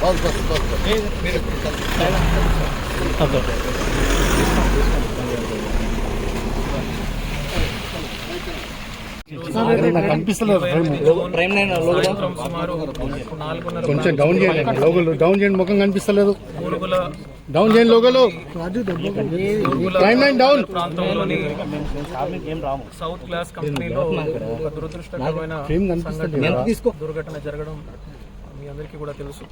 బాగు బాగు బాగు. కొంచెం డౌన్ చేయండి. లోగోలు డౌన్ చేయండి ముఖం కనిపిస్తలేదు. డౌన్ చేయండి లోగోలు. లైన్ డౌన్ ప్రాంతంలోని సౌత్ క్లాస్ కంపెనీలో దురదృష్టకరమైన దుర్ఘటన జరగడం మీ అందరికీ కూడా తెలుసు.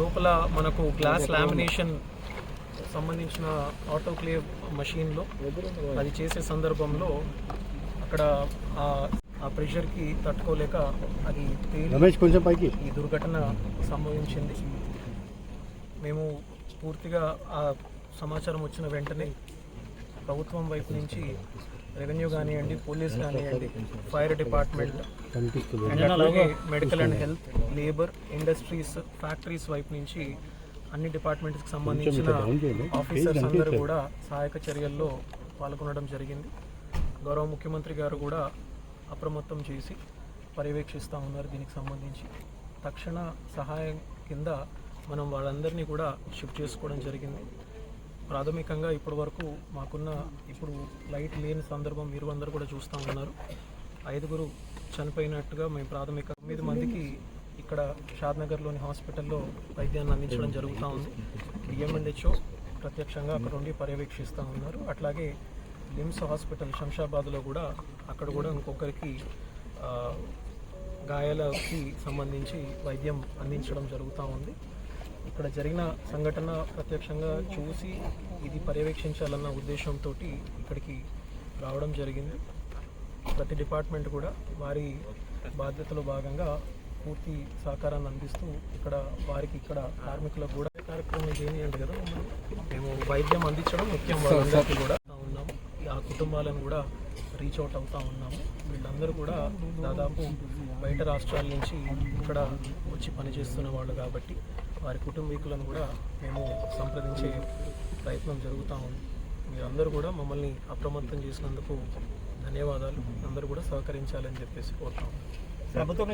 లోపల మనకు గ్లాస్ లామినేషన్ సంబంధించిన ఆటోక్లేవ్ మషీన్లో అది చేసే సందర్భంలో అక్కడ ఆ- ఆ ప్రెషర్కి తట్టుకోలేక అది రమేష్ కొంచెం పైకి. ఈ దుర్ఘటన సంభవించింది. మేము పూర్తిగా ఆ సమాచారం వచ్చిన వెంటనే ప్రభుత్వం వైపు నుంచి రెవెన్యూ కానివ్వండి పోలీస్ కానివ్వండి ఫైర్ డిపార్ట్మెంట్ అండ్ అలాగే medical and health labour industries factories వైపు నుంచి అన్ని డిపార్ట్మెంట్స్కి సంబంధించిన ఆఫీసర్స్ అందరూ కూడా సహాయక చర్యల్లో పాల్గొనడం జరిగింది. గౌరవ ముఖ్యమంత్రి గారు కూడా అప్రమత్తం చేసి పర్యవేక్షిస్తూ ఉన్నారు దీనికి సంబంధించి. తక్షణ సహాయం కింద మనం వాళ్ళందరినీ కూడా షిఫ్ట్ చేసుకోవడం జరిగింది. ప్రాథమికంగా ఇప్పటి వరకు మాకున్న ఇప్పుడు లైట్ లేని సందర్భం మీరు అందరూ కూడా చూస్తూ ఉన్నారు. ఐదుగురు చనిపోయినట్టుగా మేము ప్రాథమిక తొమ్మిది మందికి ఇక్కడ షాద్నగర్లోని హాస్పిటల్లో వైద్యాన్ని అందించడం జరుగుతూ ఉంది. డిఎంఎండ్హెచ్ఓ ప్రత్యక్షంగా అక్కడ ఉండి పర్యవేక్షిస్తూ ఉన్నారు. అట్లాగే లిమ్స్ హాస్పిటల్ శంషాబాద్లో కూడా అక్కడ కూడా ఇంకొకరికి గాయాలకి సంబంధించి వైద్యం అందించడం జరుగుతూ ఉంది. ఇక్కడ జరిగిన సంఘటన ప్రత్యక్షంగా చూసి ఇది పర్యవేక్షించాలన్న ఉద్దేశంతో ఇక్కడికి రావడం జరిగింది. ప్రతి డిపార్ట్మెంట్ కూడా వారి బాధ్యతలో భాగంగా పూర్తి సహకారాన్ని అందిస్తూ ఇక్కడ వారికి ఇక్కడ కార్మికులకు కూడా కార్యక్రమం చేయండి కదా మేము వైద్యం అందించడం ముఖ్యం వాళ్ళందరికీ కూడా. కుటుంబాలను కూడా రీచ్ అవుట్ అవుతా ఉన్నాము. వీళ్ళందరూ కూడా దాదాపు బయట రాష్ట్రాల నుంచి ఇక్కడ వచ్చి పనిచేస్తున్న వాళ్ళు కాబట్టి వారి కుటుంబీకులను కూడా మేము సంప్రదించే ప్రయత్నం జరుగుతూ ఉంది. మీరందరూ కూడా మమ్మల్ని అప్రమత్తం చేసినందుకు ధన్యవాదాలు. అందరూ కూడా సహకరించాలని చెప్పేసి కోరుతాము